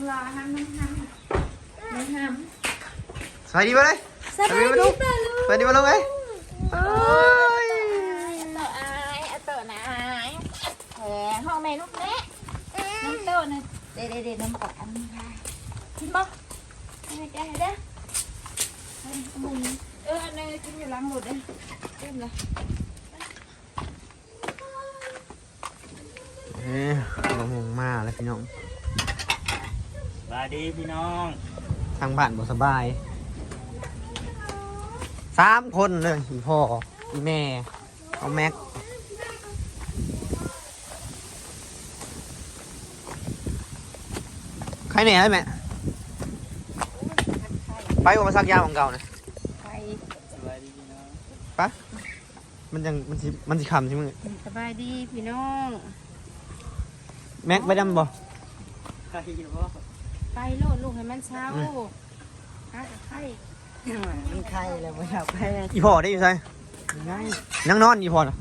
ำลาห้ามน้ำห้ำน้ำห้สวัสดีมาเลยำสบายดีป่ะลูกสวัสดีมาลงไงเอ้ยเต่ออายเต่อนายแหมห้องแม่ลูกเละน้ำเต้านะเด็ดเด็ดน้ำกอดอันนี้ค่ะกินบ่ให้แกให้เด้อให้มึงเอออันนี้กินอยู่หลังหมดเลยเต็มเลยเอ้ยลงมาแล้วพี่น้อง สวัสดีพี่น้องทางบ้านบ่สบายสามคนเลยอีพ่ออีแม่เอาแม็กใครเนี่ยไอ้แม่ไปว่ามาซักยาของเก่านะไปสวัสดีพี่น้องมันยังมันสิมันสิคำใช่ไหมอสบายดีพี่น้องแม็กไปดำบ่ ใครอยู่บ่ ไปโลดลูกให้มันเช้าอืมฮะไข่มันใครแล้วไม่อยากไปอีพ่อได้อยู่ใช่ไงนั่งนอนอีพ่อน่ะ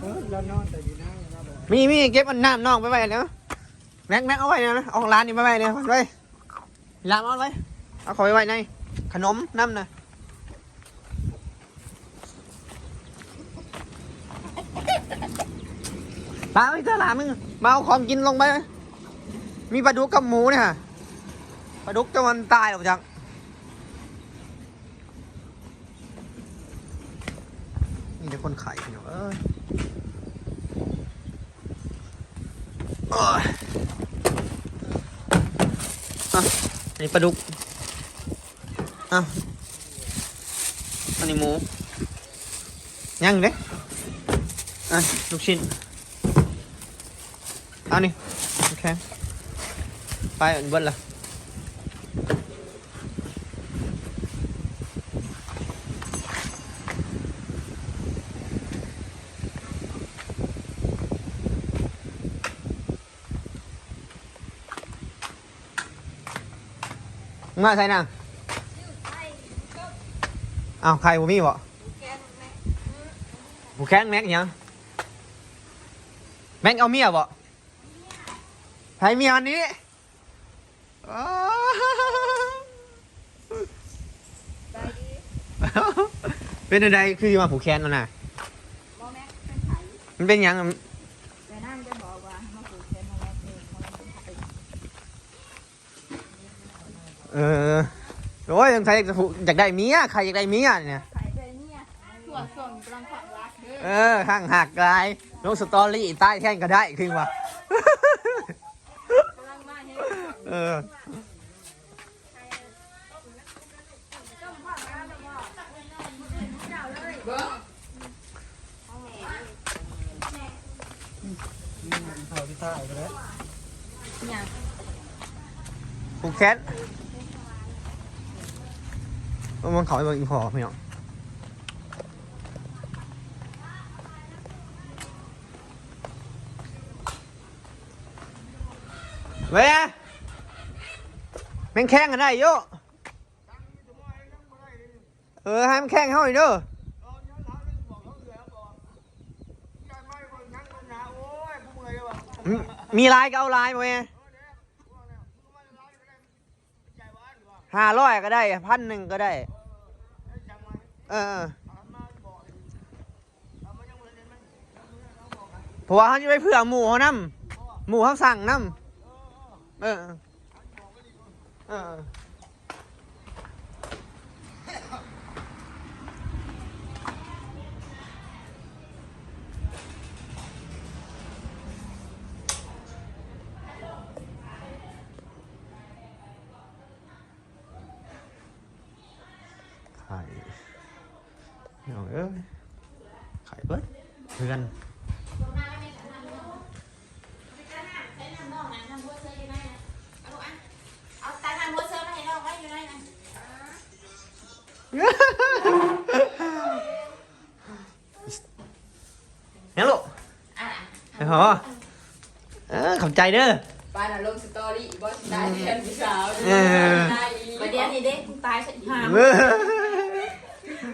เออเรานอนแต่อยู่นั่งนะบอกมีมีเก็บอันน้ำน้องไปไว้เนาะแม็กแม็กเอาไว้นะเอาของร้านนี่ไปไว้เนี่ยไปไว้ร้านเอาไว้เอาของไปไว้ในขนมน้ำนะลาไปเถอะลามึงมาเอาของกินลงไป มีปลาดุกกับหมูเนี่ยฮะ ปลาดุกจะมันตายหรอจังนี่จะคนไข่เนาะเอ้ยโอ้ยอะอันนี้ปลาดุกอะอันนี้หมูย่างเด้อะลูกชิ้นเอานี่โอเคไปอันเบิ้ลละ มาใส่น่ะอ้าวใครบ่มีบ่ผู้แข้งแม็กยังแม็กเอาเมียบ่ใครเมียวันนี้เป็นอะไรคือมาผูกแขนแล้วน่ะมันเป็นยัง แต่นั่งจะบอกว่ามาผูกแขนมาแล้วเองมาแล้วเป็นไข่ เออโอ้ยยังใครอยากจะผูกอยากได้เมียใครอยากได้เมียเนี่ยไข่เลยเนี่ยส่วนส่วนกำลังขวางรักเด้อเออข้างหักลายลงสตอรี่ใต้แท่งก็ได้ขึ้นว่ะ กำลังมาเฮ้ยเออ เบิ้งพอพี่ท่าไปแล้วเนี่ยผูกแขนเออ มันเขาไปบอกอีพอไม่เอาเว้ยแม่งแข่งกันได้โยเออให้มันแข่งเขาอีกเด้อมีมีลายก็เอาลายมาไงห้าร้อยก็ได้พันหนึ่งก็ได้ เออเพราะว่าเขาจะไปเผื่อหมูเขานำหมูเขาสั่งนำเออ เออ ยู่ไหนนะเนี่ยลูกอะไอ้หอเออขอบใจเด้อบ้านน่ะลงสตอรี่บอสได้เรียนพี่สาวเออได้อีประเดี๋ยวนี้เด็กตายสักหามเออ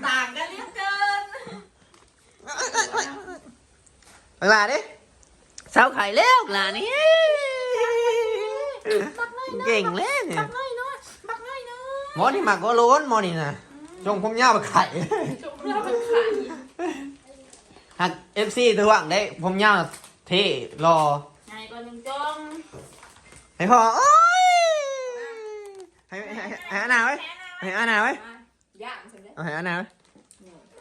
ต่างกันเหลือเกิน บังลาดิสาวไข่แล้วบังลานี่ตัดเลยเก่งเลยเนี่บัยกน้อยเนาะบักน้อยเนาะหมอนี่หมักก็โล้นหมอนี่นะจงผมยาวมาไข่จบเรื่องมันขายหักเอฟซีตัวหวังได้ผมยาวเท่รอไงก็หนึ่งจงให้พอโอ้ยให้ให้ให้อานาไว้ให้อานาไว้ย่างใช่ไหมเอาให้อานาไว้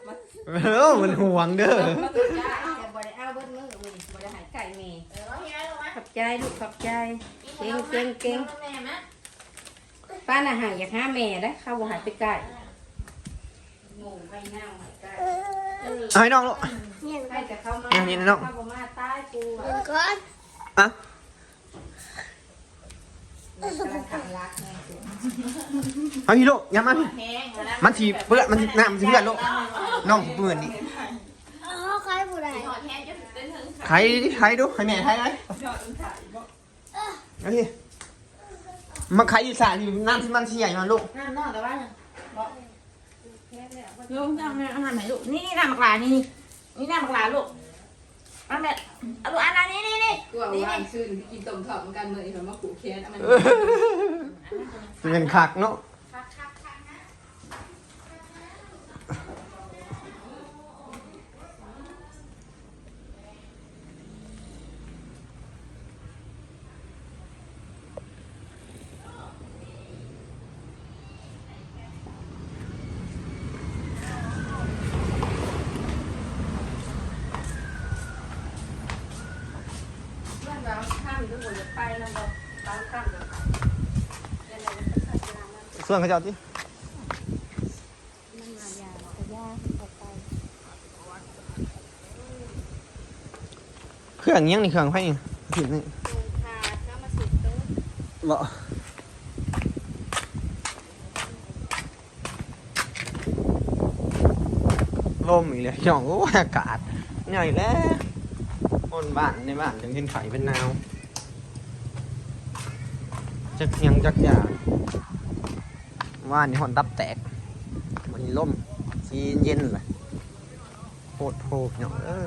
มาเออมันห่วงเด้อ เอาเบิดมือมือบ่ได้หายไก่เมย์เออเฮียลงมาขอบใจลูกขอบใจ เก่งเก่งเก่งแม่มะป้าน่ะหายอยากหาแม่ได้เข้าบ่หายไปไก่งงไปนั่งหายไก่เอาให้น้องลูกให้แต่เข้ามาเนี่ยนี่น้อง เข้าบ่มาตายกูอะอะมันกำลังทำรักไงกูเอาพี่ลูกอย่ามาพี่แห้งแล้วมันทีเปื้อนมันสิน้ำมันสิเปื้อนลูก น้องสิเปื้อนนี่อ๋อใครผู้ใดหอดแห้งจะถึงเต้นถึงใครดิใครดูใครแม่ใครไว้เอาพี่มาใครอยู่สระนี่น้ำที่มันสิใหญ่มาลูกน้ำนอกแต่ว่าลุงจะเอาอาหารไหนลูกนี่นี่น้ำบักหลานี่นี่น้ำบักหลาลูกเอาแบบเอาลูกอันนั้นนี่นี่นี่กูเอาว่างซื้อกินต้มถอดเหมือนกันเลยมันมาขู่แค้นเอามันเป็นคักเนาะามทุกคนจะไปแล้วก็ตามข้ามจะไปเดี๋ยวเราจะไปใส่ยามันส่วนเขาเจ้าที่มันมายาแต่ยาออกไปเครื่องยังนี่เครื่องไฟนี่ผิดนี่ลงคาถ้ามาสุดเต้นบ่ลมอีกเลยหย่องโอ้ยอากาศเหนื่อยแล้วคนบ้านในบ้านยังเป็นไข่เป็นนาว จักยังจักอยางว่านนี่หอนตับแตกมันนี้ล่มชีเย็นเลยโคตรโหดหย่องเออ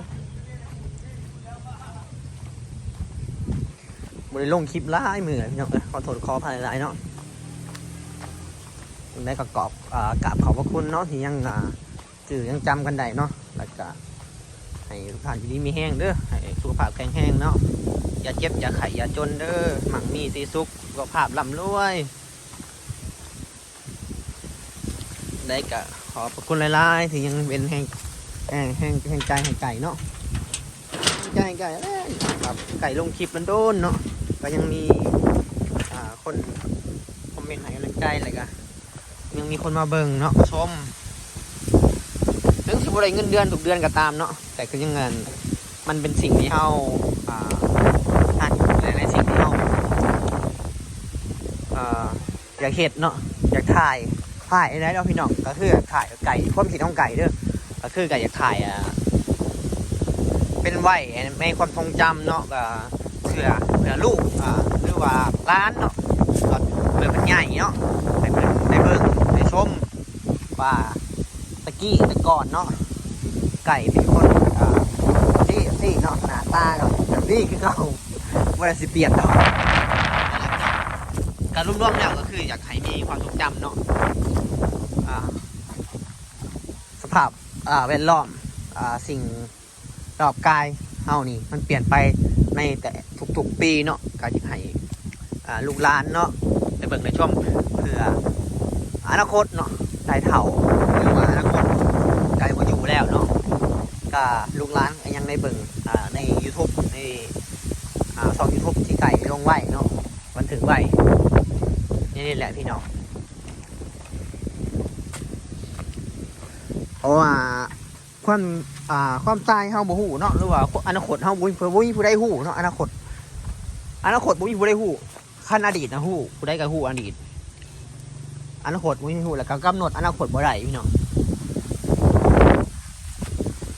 บริลงคลิปล่ายมือพี่น้อเอ้ยขอโทษขอภัยหลายเนาะได้กระกอบอ่ากราบขอบพระคุณเนาะที่ยังอ่าจื่อยังจำกันได้เนาะแล้วก็ให้ทุกท่านอยู่ดีมีแห้งเด้อให้สุขภาพแข็งแรงเนาะ อย่าเจ็บ อย่าไข้อย่าจนเด้อหมั่งมีสีสุขสุขภาพร่ำรวย ได้ก็ขอบพระคุณหลายๆที่ยังเป็นแห่งแห่งแห่งแห่งใจแห่งไก่เนาะแห่งใจแห่งไก่เอ้ยครับไก่ลงคลิปมันโดนเนาะก็ยังมีอ่าคนคอมเมนต์ให้กำลังใจอะไรกันยังมีคนมาเบิ่งเนาะชมถึงสิบอะไรเงินเดือนทุกเดือนก็ตามเนาะแต่ก็ยังเงินมันเป็นสิ่งที่เราอ่าอ่านหลายๆสิ่งที่เราอ่า อยากเห็ดเนาะอยากถ่ายถ่ายอะไรเนาะพี่น้องก็คือถ่ายไก่ความคิดของไก่เด้อก็คือไก่อยากถ่ายอ่าเป็นไหวในความทรงจำเนาะก็เผื่อเผื่อลูกอ่าหรือว่าร้านเนาะก็เผื่อมันใหญ่เนาะให้เพิ่นได้เบิ่งได้ชมว่าตะกี้ต่ก่อนเนาะไก่เป็นคนอ่าที่ที่เนาะหน้าตาก็แบบนี้คือเขาเว่าสิเปลี่ยนเนาะ การรวมๆแล้วก็คืออยากให้มีความทรงจำเนาะอ่าสภาพอ่าแวดล้อมอ่าสิ่งรอบกายเฮานี่ มันเปลี่ยนไปในแต่ทุกๆปีเนาะก็อยากให้อ่าลูกหลานเนาะไปเบิ่งในช่วงเพื่ออนาคตเนาะได้เถ่าหรือว่าอนาคตไกลว่าอยู่แล้วเนาะก็ลูกหลานก็ยังได้เบิ่งอ่าใน YouTube ในอ่าช่อง YouTube ที่ไก่ลงไว้เนาะบันทึกไว้ นี่แหละพี่น้อง เพราะว่าความอ่าความตายเฮาบ่ฮู้เนาะหรือว่าอนาคตเฮาบ่มีบ่มีผู้ใดฮู้เนาะอนาคต อนาคตบ่มีผู้ใดฮู้คันอดีตนะฮู้ผู้ใดก็ฮู้อดีต อนาคตบ่มีฮู้แล้วก็กำหนดอนาคตบ่ได้พี่น้อง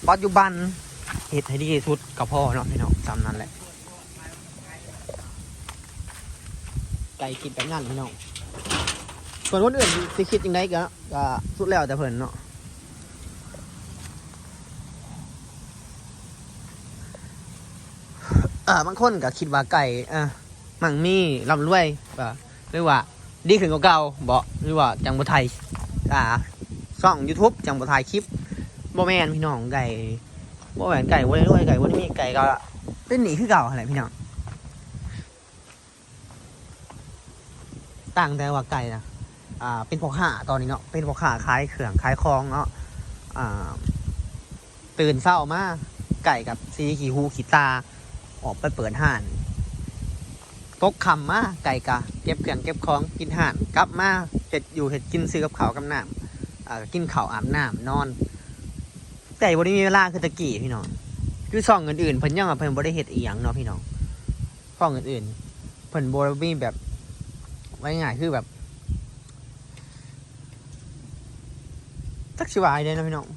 ปัจจุบันเฮ็ดให้ดีที่สุดก็พอเนาะพี่น้องจำนั้นแหละไก่คิดแบบนั้นพี่น้อง ส่วนคนอื่นสิคิดยังไงก็ก็สุดแล้วแต่เพิ่นเนาะอ่าบางคนก็คิดว่าไก่อ่ามั่งมีร่ำรวยว่าหรือว่า ดีขึ้นกว่าเก่าบ่หรือว่าจังบ่ไทยอ่าช่อง YouTube จังบ่ถ่ายคลิปบ่แม่นพี่น้องไก่บ่แม่นไก่บ่ได้รวยไก่บ่ได้มีไก่ก็เป็นหนีคือเก่าหั่นแหละพี่น้องต่างแต่ว่าไก่นะ อ่าเป็นพ่อค้าตอนนี้เนาะเป็นพ่อค้าขายเครื่องขายของเนาะอ่าตื่นเศร้ามาไก่กับซีขี่หูขี่ตา ออกไปเปิดห่านตกคำมาไก่กะเก็บเครื่องเก็บของกินห่านกลับมาเห็ดอยู่เห็ดกินซื้อกับเขากับน้ำอ่ากินเขาอาบน้ำนอนแต่วันนี้มีเวลาคือตะกี้พี่น้องคือซ่องอื่นๆเพิ่นยังว่าเพิ่นบ่ได้เฮ็ดอีหยังเนาะพี่น้องซ่องอื่นๆเพิ่นบ่ได้มีแบบไว้ง่ายคือแบบ จักสิว่าได้นะพี่น้อง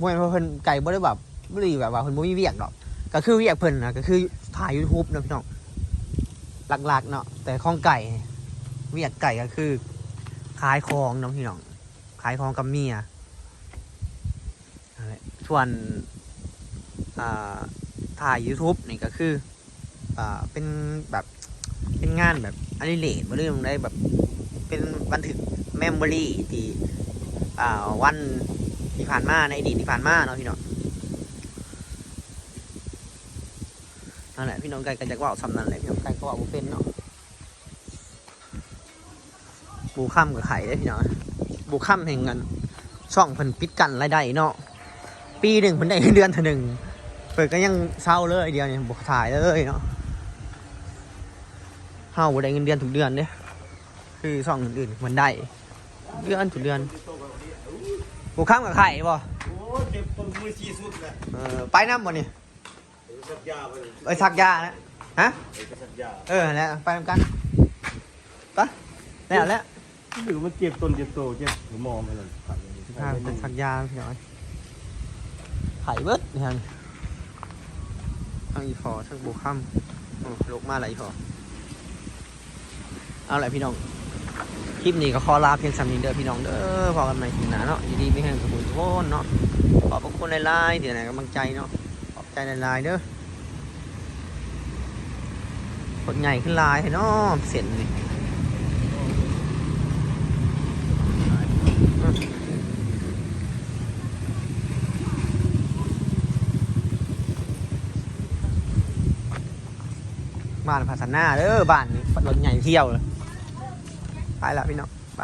บ่แม่นเพิ่นไก่บ่ได้แบบบ่ได้แบบว่าเพิ่นบ่มีเวียกดอก ก็คือเวียกเพิ่นนะก็คือถ่าย YouTube นะพี่น้องหลักๆเนาะแต่ของไก่ เวียกไก่ก็คือขายของเนาะพี่น้องขายของกับเมียส่วนถ่าย YouTube นี่ก็คืออ่าเป็นแบบเป็นงานแบบอดิเรกมาเรื่องได้แบบเป็นบันทึกเมมโมรี่ที่ วันที่ผ่านมาในอดีตที่ผ่านมาเนาะพี่น้องนั่นแหละพี่น้องไก่ก็จะว่าสำนันแหละพี่น้องไก่ก็ว่าบุเป็นเนาะบูข้ามกับไข่ได้พี่น้องบูข้ามแห่งเงินช่องเพิ่นปิดกันรายได้เนาะปีหนึ่งเพิ่นได้เงินเดือนเท่าหนึ่งเปิดก็ยังเศร้าเลยเดียวเนี่ยบุกถ่ายเลยเนาะเฮาบ่ได้เงินเดือนทุกเดือนเด้คือช่องอื่นๆมันได้เดือนทุกเดือน บูข้ามกับไข่บ่โอ้ยเจ็บต้นมือชีสุดเลยเออไปน้ำบ่นี่สักยาไปเลยเอ้ยสักยานะฮะสักยาเออแล้วไปทำกันปะแล้วแล้วหรือมันเจ็บต้นเจ็บโตเจ็บหัวมองไปเลยขาดอย่างนี้ทางเป็นสักยาพี่น้อยไข่เบิดนี่ฮะทางอีฟอทั้งบุคัมโอ้ลกมาอะไรอีฟอเอาแหละพี่น้อง คลิปนี้ก็ขอลาเพียงสำนีเด้อพี่น้องเด้อพอกันใหม่ทีหน้าเนาะยินดีไม่แห้งสุขุมทุกคนเนาะขอบพระคุณในไลน์ที่ไหนกำลังใจเนาะขอบใจในไลน์เด้อผลใหญ่ขึ้นไลน์ให้เนาะเสร็จนี่บ้านภาษาหน้าเด้อบ้านรถใหญ่เที่ยวเลย ไปละพี่น้องไป